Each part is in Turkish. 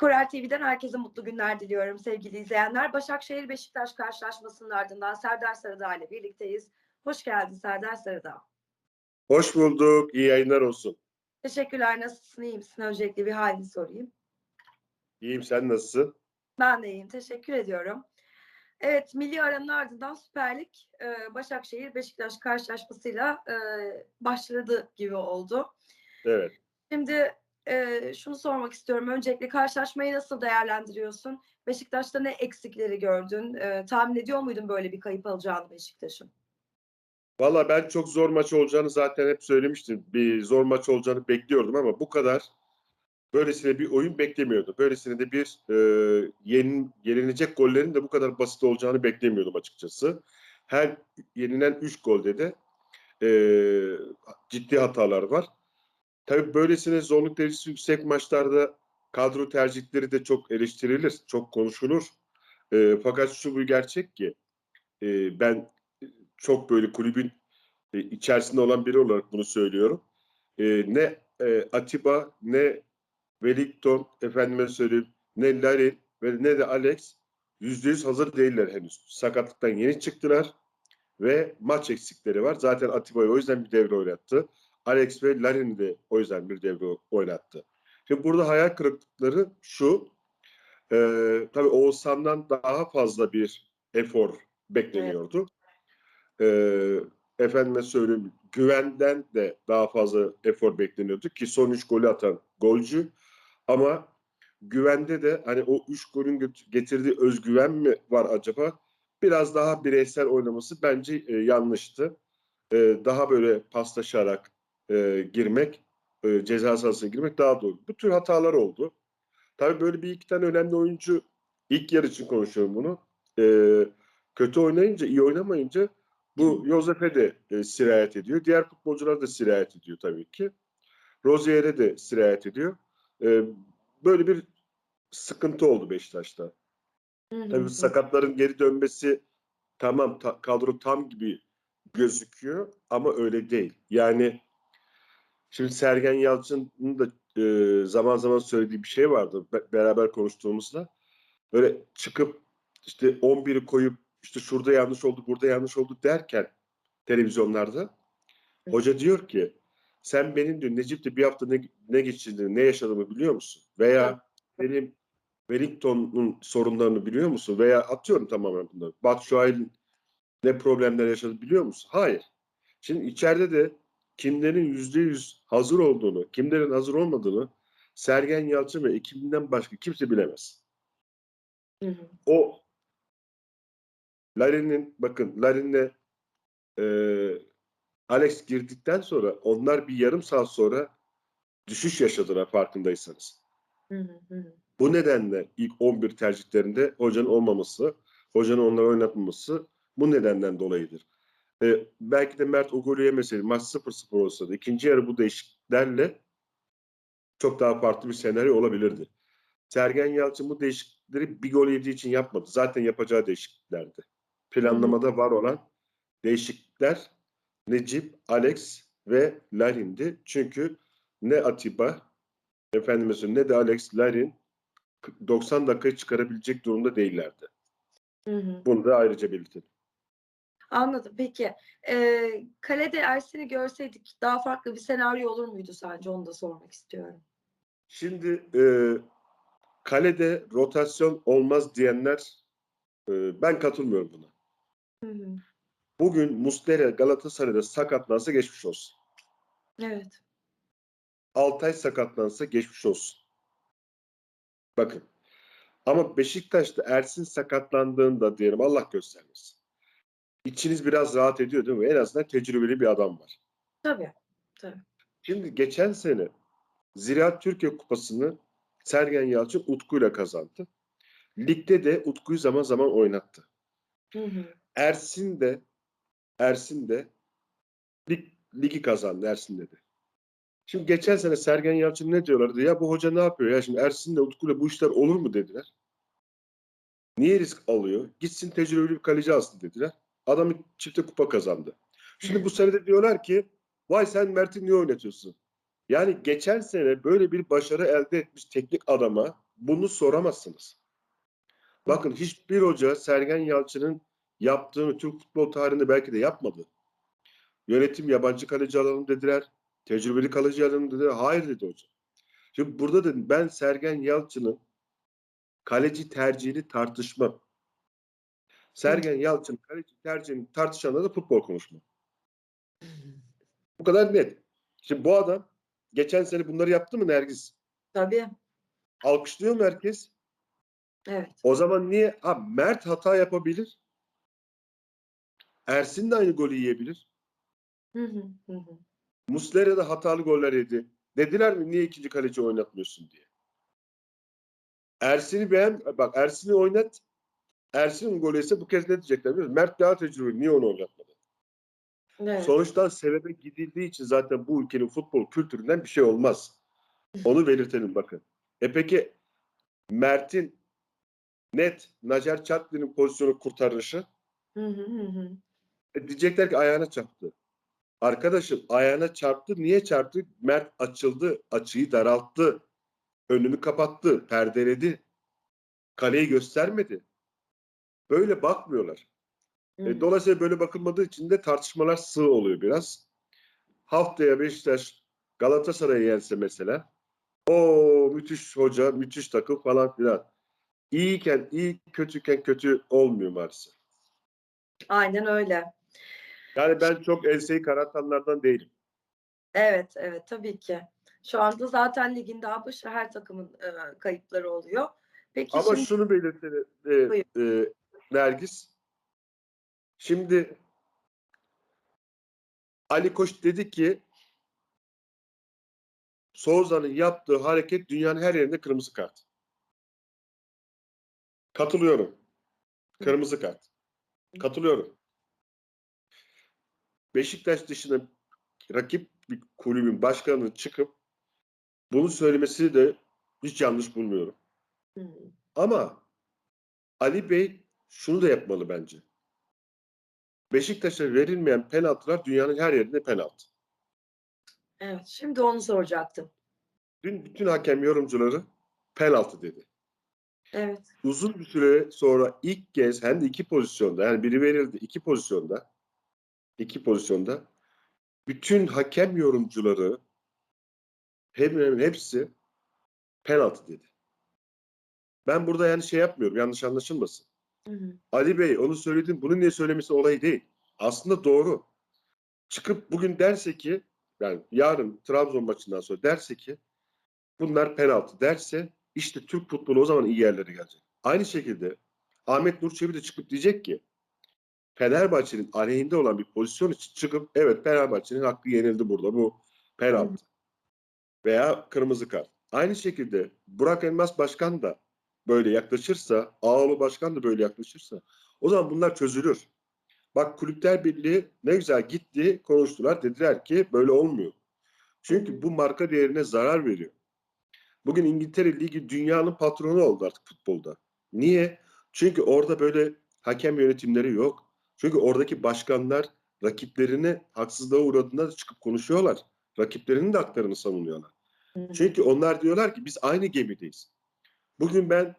Skorer TV'den herkese mutlu günler diliyorum sevgili izleyenler. Başakşehir Beşiktaş karşılaşmasının ardından Serdar Sarıdağ ile birlikteyiz. Hoş geldin Serdar Sarıdağ. Hoş bulduk. İyi yayınlar olsun. Teşekkürler. Nasılsın? iyi misin? Öncelikle bir halini sorayım. İyiyim. Sen nasılsın? Ben de iyiyim. Teşekkür ediyorum. Evet, milli aranın ardından Süper Lig e, Başakşehir Beşiktaş karşılaşmasıyla e, başladı gibi oldu. Evet. Şimdi e, şunu sormak istiyorum. Öncelikle karşılaşmayı nasıl değerlendiriyorsun? Beşiktaş'ta ne eksikleri gördün? E, tahmin ediyor muydun böyle bir kayıp alacağını Beşiktaş'ın? Valla ben çok zor maç olacağını zaten hep söylemiştim. Bir zor maç olacağını bekliyordum ama bu kadar böylesine bir oyun beklemiyordum. Böylesine de bir e, yeni, yenilecek gollerin de bu kadar basit olacağını beklemiyordum açıkçası. Her yenilen 3 golde de e, ciddi hatalar var. Tabii böylesine zorluk derecesi yüksek maçlarda kadro tercihleri de çok eleştirilir, çok konuşulur. E, fakat şu bir gerçek ki e, ben çok böyle kulübün e, içerisinde olan biri olarak bunu söylüyorum. E, ne e, Atiba ne Wellington efendime söyleyeyim ne Larin ve ne de Alex yüzde yüz hazır değiller henüz. Sakatlıktan yeni çıktılar ve maç eksikleri var. Zaten Atiba'yı o yüzden bir devre oynattı. Alex ve Larin'i de o yüzden bir devre oynattı. Şimdi burada hayal kırıklıkları şu. E, tabii Oğuzhan'dan daha fazla bir efor bekleniyordu. E, efendime söyleyeyim güvenden de daha fazla efor bekleniyordu ki son 3 golü atan golcü. Ama güvende de hani o 3 golün getirdiği özgüven mi var acaba? Biraz daha bireysel oynaması bence e, yanlıştı. E, daha böyle paslaşarak e, girmek, e, ceza sahasına girmek daha doğru. Bu tür hatalar oldu. Tabii böyle bir iki tane önemli oyuncu ilk yer için konuşuyorum bunu. E, kötü oynayınca, iyi oynamayınca bu Josef'e de e, sirayet ediyor. Diğer futbolcular da sirayet ediyor tabii ki. Rozier'e de sirayet ediyor. E, böyle bir sıkıntı oldu Beşiktaş'ta. Hı hı. Tabii sakatların geri dönmesi tamam ta- kadro tam gibi gözüküyor ama öyle değil. Yani şimdi Sergen Yalçın'ın da e, zaman zaman söylediği bir şey vardı be- beraber konuştuğumuzda. Böyle çıkıp işte 11'i koyup işte şurada yanlış oldu, burada yanlış oldu derken televizyonlarda hoca diyor ki sen benim diyor Necip'te bir hafta ne, ne geçirdiğini, ne yaşadığımı biliyor musun? Veya benim Wellington'un sorunlarını biliyor musun? Veya atıyorum tamamen bunları. Batshuayi'nin ne problemler yaşadı biliyor musun? Hayır. Şimdi içeride de kimlerin yüzde yüz hazır olduğunu, kimlerin hazır olmadığını Sergen Yalçın ve ekibinden başka kimse bilemez. Hı hı. O Larin'in bakın Larin'le e, Alex girdikten sonra onlar bir yarım saat sonra düşüş yaşadılar farkındaysanız. Hı hı. Bu nedenle ilk 11 tercihlerinde hocanın olmaması, hocanın onları oynatmaması bu nedenden dolayıdır. Ee, belki de Mert o golü yemeseydi, maç 0-0 olsaydı, ikinci yarı bu değişikliklerle çok daha farklı bir senaryo olabilirdi. Sergen Yalçın bu değişiklikleri bir gol yediği için yapmadı. Zaten yapacağı değişikliklerdi. Planlamada var olan değişiklikler Necip, Alex ve Larin'di. Çünkü ne Atiba, efendime söyleyeyim, ne de Alex Larin 90 dakikayı çıkarabilecek durumda değillerdi. Hı hı. Bunu da ayrıca belirtelim. Anladım. Peki. Ee, kalede Ersin'i görseydik daha farklı bir senaryo olur muydu sence? Onu da sormak istiyorum. Şimdi e, kalede rotasyon olmaz diyenler e, ben katılmıyorum buna. Hı hı. Bugün Muslera Galatasaray'da sakatlansa geçmiş olsun. Evet. Altay sakatlansa geçmiş olsun. Bakın. Ama Beşiktaş'ta Ersin sakatlandığında diyelim Allah göstermesin. İçiniz biraz rahat ediyor değil mi? En azından tecrübeli bir adam var. Tabii. Tabii. Şimdi geçen sene Ziraat Türkiye Kupası'nı Sergen Yalçın Utku'yla kazandı. Ligde de Utku'yu zaman zaman oynattı. Hı hı. Ersin de Ersin de lig, ligi kazandı Ersin dedi. Şimdi geçen sene Sergen Yalçın ne diyorlardı? Ya bu hoca ne yapıyor ya? Şimdi Ersin de Utku'yla bu işler olur mu dediler. Niye risk alıyor? Gitsin tecrübeli bir kaleci alsın dediler. Adam çifte kupa kazandı. Şimdi bu sene de diyorlar ki vay sen Mert'i niye oynatıyorsun? Yani geçen sene böyle bir başarı elde etmiş teknik adama bunu soramazsınız. Bakın hiçbir hoca Sergen Yalçın'ın yaptığını Türk futbol tarihinde belki de yapmadı. Yönetim yabancı kaleci alalım dediler. Tecrübeli kaleci alalım dediler. Hayır dedi hoca. Şimdi burada da ben Sergen Yalçın'ın kaleci tercihini tartışmam. Sergen Yalçın kaleci tercihini tartışanla da futbol konuşmam. Bu kadar net. Şimdi bu adam geçen sene bunları yaptı mı Nergis? Tabii. Alkışlıyor mu herkes? Evet. O zaman niye? Ha, Mert hata yapabilir. Ersin de aynı golü yiyebilir. Hı hı. Muslera da hatalı goller yedi. Dediler mi niye ikinci kaleci oynatmıyorsun diye. Ersin'i beğen, bak Ersin'i oynat. Ersin'in golü ise bu kez ne diyecekler biliyor musun? Mert daha tecrübeli. Niye onu oynatmadı? Evet. Sonuçta sebebe gidildiği için zaten bu ülkenin futbol kültüründen bir şey olmaz. Onu belirtelim bakın. E peki Mert'in net Nacer Çatlı'nın pozisyonu kurtarışı hı, hı hı. E, diyecekler ki ayağına çarptı. Arkadaşım ayağına çarptı. Niye çarptı? Mert açıldı. Açıyı daralttı. Önünü kapattı. Perdeledi. Kaleyi göstermedi. Böyle bakmıyorlar. E, hı. dolayısıyla böyle bakılmadığı için de tartışmalar sığ oluyor biraz. Haftaya Beşiktaş Galatasaray'ı yense mesela o müthiş hoca, müthiş takım falan filan. İyiyken iyi, kötüyken kötü olmuyor maalesef. Aynen öyle. Yani ben çok enseyi karartanlardan değilim. Evet, evet tabii ki. Şu anda zaten ligin daha başı her takımın e, kayıpları oluyor. Peki Ama şimdi şunu belirtelim e, Buyur. e, Nergis. Şimdi Ali Koç dedi ki Souza'nın yaptığı hareket dünyanın her yerinde kırmızı kart. Katılıyorum. Kırmızı kart. Katılıyorum. Beşiktaş dışında rakip bir kulübün başkanının çıkıp bunu söylemesi de hiç yanlış bulmuyorum. Hı, Ama Ali Bey şunu da yapmalı bence. Beşiktaş'a verilmeyen penaltılar dünyanın her yerinde penaltı. evet şimdi onu soracaktım. Dün bütün hakem yorumcuları penaltı dedi. Evet. Uzun bir süre sonra ilk kez hem de iki pozisyonda yani biri verildi iki pozisyonda iki pozisyonda bütün hakem yorumcuları hemen hepsi penaltı dedi. Ben burada yani şey yapmıyorum yanlış anlaşılmasın. Hı hı. Ali Bey onu söyledim. Bunu niye söylemesi olayı değil. Aslında doğru. Çıkıp bugün derse ki yani yarın Trabzon maçından sonra derse ki bunlar penaltı derse işte Türk futbolu o zaman iyi yerlere gelecek. Aynı şekilde Ahmet Nur Çebi de çıkıp diyecek ki Fenerbahçe'nin aleyhinde olan bir pozisyon için çıkıp evet Fenerbahçe'nin hakkı yenildi burada bu penaltı veya kırmızı kart. Aynı şekilde Burak Elmas Başkan da böyle yaklaşırsa, Ağaoğlu Başkan da böyle yaklaşırsa o zaman bunlar çözülür. Bak Kulüpler Birliği ne güzel gitti, konuştular. Dediler ki böyle olmuyor. Çünkü bu marka değerine zarar veriyor. Bugün İngiltere Ligi dünyanın patronu oldu artık futbolda. Niye? Çünkü orada böyle hakem yönetimleri yok. Çünkü oradaki başkanlar rakiplerini haksızlığa uğradığında da çıkıp konuşuyorlar. Rakiplerinin de haklarını savunuyorlar. Çünkü onlar diyorlar ki biz aynı gemideyiz. Bugün ben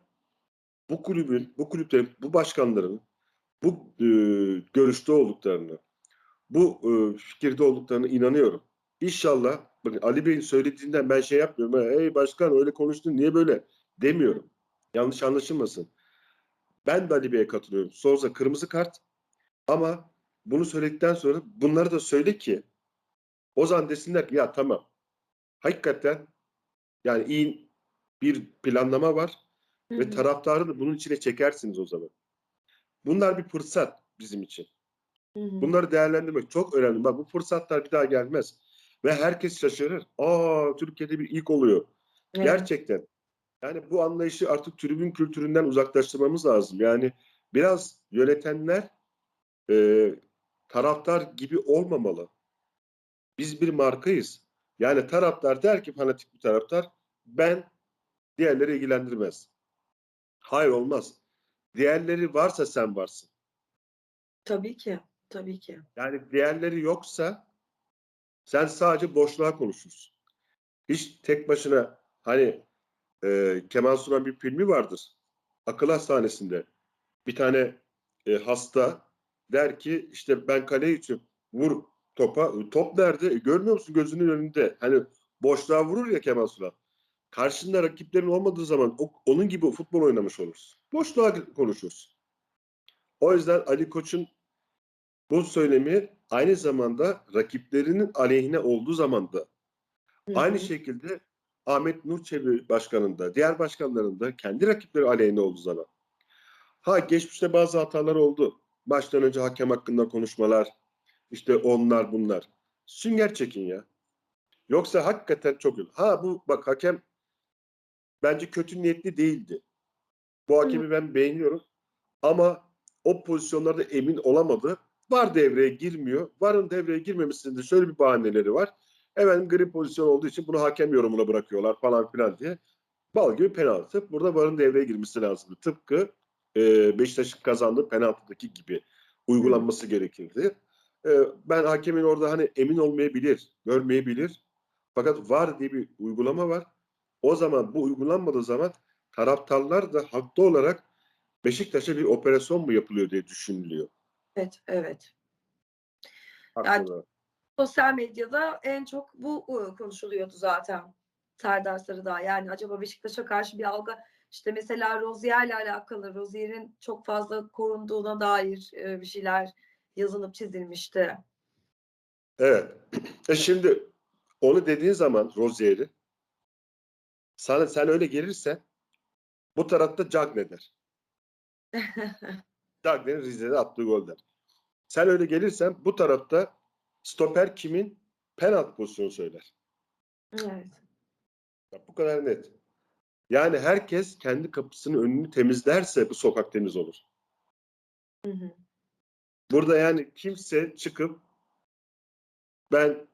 bu kulübün, bu kulüplerin, bu başkanların bu e, görüşte olduklarını, bu e, fikirde olduklarını inanıyorum. İnşallah bakın Ali Bey'in söylediğinden ben şey yapmıyorum. "Ha, Ey başkan öyle konuştun niye böyle demiyorum. Yanlış anlaşılmasın. Ben de Ali Bey'e katılıyorum. Souza kırmızı kart ama bunu söyledikten sonra bunları da söyle ki o zaman desinler ki ya tamam hakikaten yani iyi bir planlama var Hı ve taraftarı da bunun içine çekersiniz o zaman. Bunlar bir fırsat bizim için. Hı hı. Bunları değerlendirmek çok önemli. Bak bu fırsatlar bir daha gelmez. Ve herkes şaşırır. Aa Türkiye'de bir ilk oluyor. Evet. Gerçekten. Yani bu anlayışı artık tribün kültüründen uzaklaştırmamız lazım. Yani biraz yönetenler e, taraftar gibi olmamalı. Biz bir markayız. Yani taraftar der ki fanatik bir taraftar ben diğerleri ilgilendirmez. Hayır olmaz. Diğerleri varsa sen varsın. Tabii ki. Tabii ki. Yani diğerleri yoksa sen sadece boşluğa konuşursun. Hiç tek başına hani e, Kemal Sunal bir filmi vardır. Akıl hastanesinde. Bir tane e, hasta der ki işte ben kale için vur topa. Top nerede? E, görmüyor musun gözünün önünde? Hani boşluğa vurur ya Kemal Sunal. Karşında rakiplerin olmadığı zaman onun gibi futbol oynamış olursun. Boşluğa konuşursun. O yüzden Ali Koç'un bu söylemi aynı zamanda rakiplerinin aleyhine olduğu zaman da Aynı şekilde Ahmet Nur Çebi başkanın da diğer başkanların da kendi rakipleri aleyhine olduğu zaman. Ha geçmişte bazı hatalar oldu. Baştan önce hakem hakkında konuşmalar, işte onlar bunlar. Sünger çekin ya. Yoksa hakikaten çok. Ha bu bak hakem bence kötü niyetli değildi. Bu hakemi ben beğeniyorum. Ama o pozisyonlarda emin olamadı. Var devreye girmiyor. Varın devreye girmemesinin de şöyle bir bahaneleri var. Efendim gri pozisyon olduğu için bunu hakem yorumuna bırakıyorlar falan filan diye. Bal gibi penaltı. Burada varın devreye girmesi lazımdı. Tıpkı e, Beşiktaş'ın kazandığı penaltıdaki gibi uygulanması gerekirdi. E, ben hakemin orada hani emin olmayabilir, görmeyebilir. Fakat var diye bir uygulama var. O zaman bu uygulanmadığı zaman taraftarlar da haklı olarak Beşiktaş'a bir operasyon mu yapılıyor diye düşünülüyor. Evet, evet. Haklı Yani- olarak. Sosyal medyada en çok bu e, konuşuluyordu zaten. Serdar Sarıdağ. Yani acaba Beşiktaş'a karşı bir algı işte mesela Rozier'le alakalı Rozier'in çok fazla korunduğuna dair e, bir şeyler yazılıp çizilmişti. Evet. E şimdi onu dediğin zaman Rozier'i sana sen öyle gelirsen bu tarafta Cagne der. Cagne'nin Rize'de attığı golden. Sen öyle gelirsen bu tarafta stoper kimin penaltı pozisyonu söyler. evet. Bak bu kadar net. Yani herkes kendi kapısının önünü temizlerse bu sokak temiz olur. Hı hı. Burada yani kimse çıkıp ben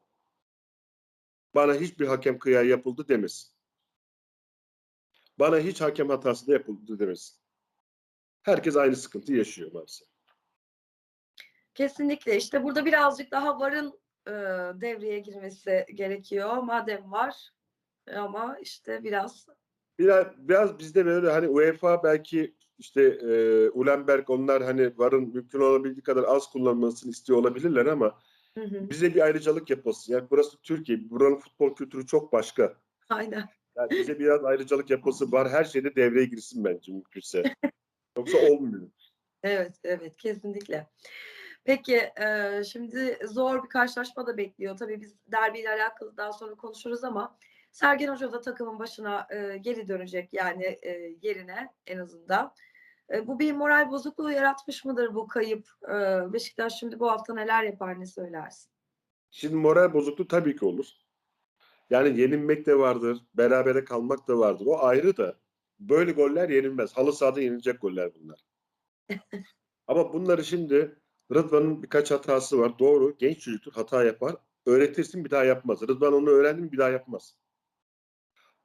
bana hiçbir hakem kıya yapıldı demesin. Bana hiç hakem hatası da yapıldı demesin. Herkes aynı sıkıntı yaşıyor maalesef. Kesinlikle işte burada birazcık daha varın e, devreye girmesi gerekiyor. Madem var ama işte biraz Biraz, biraz bizde böyle hani UEFA belki işte e, Ulenberg onlar hani varın mümkün olabildiği kadar az kullanmasını istiyor olabilirler ama Hı hı. bize bir ayrıcalık yapılsın. Yani burası Türkiye. Buranın futbol kültürü çok başka. aynen. Yani bize biraz ayrıcalık yapılsın. Var her şeyde devreye girsin bence mümkünse. Yoksa olmuyor. Evet, evet kesinlikle. Peki e, şimdi zor bir karşılaşma da bekliyor. Tabii biz derbiyle alakalı daha sonra konuşuruz ama Sergen Hoca da takımın başına e, geri dönecek yani e, yerine en azından. E, bu bir moral bozukluğu yaratmış mıdır bu kayıp? E, Beşiktaş şimdi bu hafta neler yapar ne söylersin? Şimdi moral bozukluğu tabii ki olur. Yani yenilmek de vardır, berabere kalmak da vardır. O ayrı da böyle goller yenilmez. Halı sahada yenilecek goller bunlar. Ama bunları şimdi Rıdvan'ın birkaç hatası var. Doğru. Genç çocuktur. Hata yapar. Öğretirsin bir daha yapmaz. Rıdvan onu öğrendi mi bir daha yapmaz.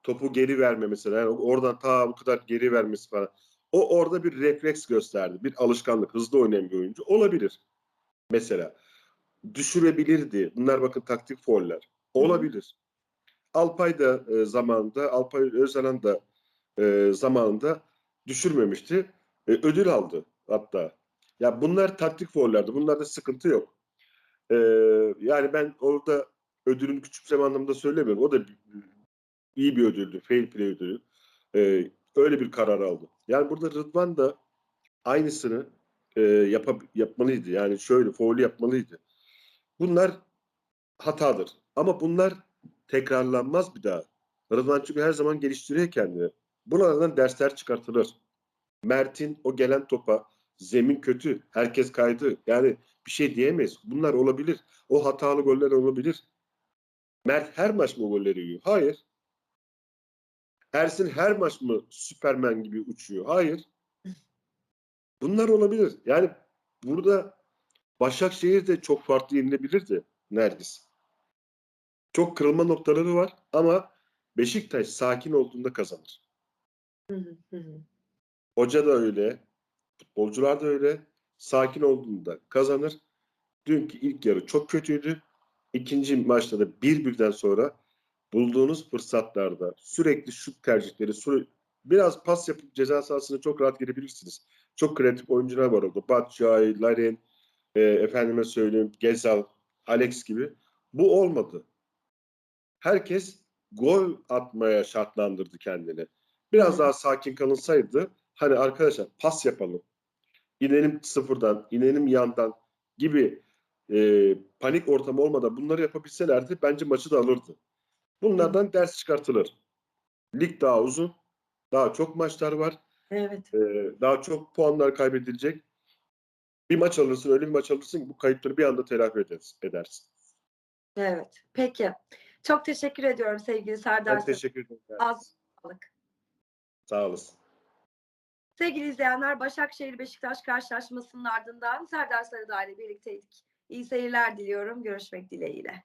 Topu geri verme mesela. Yani oradan ta bu kadar geri vermesi falan. O orada bir refleks gösterdi. Bir alışkanlık. Hızlı oynayan bir oyuncu. Olabilir. Mesela. Düşürebilirdi. Bunlar bakın taktik fauller. Olabilir. Alpay da e, zamanında, Alpay Özalan da e, zamanında düşürmemişti. E, ödül aldı hatta. Ya bunlar taktik foullerdi. Bunlarda sıkıntı yok. E, yani ben orada ödülünü küçümseme anlamında söylemiyorum. O da iyi bir ödüldü. Fair play ödülü. E, öyle bir karar aldı. Yani burada Rıdvan da aynısını e, yapa- yapmalıydı. Yani şöyle foul yapmalıydı. Bunlar hatadır. Ama bunlar tekrarlanmaz bir daha. Rıdvan çünkü her zaman geliştiriyor kendini. Bunlardan dersler çıkartılır. Mert'in o gelen topa zemin kötü, herkes kaydı. Yani bir şey diyemeyiz. Bunlar olabilir. O hatalı goller olabilir. Mert her maç mı golleri yiyor? Hayır. Ersin her maç mı Süpermen gibi uçuyor? Hayır. Bunlar olabilir. Yani burada Başakşehir de çok farklı yenilebilirdi Nergis. Çok kırılma noktaları var ama Beşiktaş sakin olduğunda kazanır. Hı hı, hı hı. Hoca da öyle, futbolcular da öyle. Sakin olduğunda kazanır. Dünkü ilk yarı çok kötüydü. İkinci maçta da bir birden sonra bulduğunuz fırsatlarda sürekli şut tercihleri, süre- biraz pas yapıp ceza sahasına çok rahat girebilirsiniz. Çok kreatif oyuncular var orada. Batshuayi, Larin, e, efendime söyleyeyim Gezal, Alex gibi. Bu olmadı. Herkes gol atmaya şartlandırdı kendini. Biraz daha sakin kalınsaydı hani arkadaşlar pas yapalım. İnelim sıfırdan, inelim yandan gibi e, panik ortamı olmadan bunları yapabilselerdi bence maçı da alırdı. Bunlardan ders çıkartılır. Lig daha uzun. Daha çok maçlar var. Evet. e, daha çok puanlar kaybedilecek. Bir maç alırsın, öyle bir maç alırsın ki bu kayıpları bir anda telafi edersin. Evet. Peki. Çok teşekkür ediyorum sevgili Serdar. Ben teşekkür ederim. Az sağlık. Sağ olasın. Sevgili izleyenler Başakşehir Beşiktaş karşılaşmasının ardından Serdar Sarıdağ ile birlikteydik. İyi seyirler diliyorum. Görüşmek dileğiyle.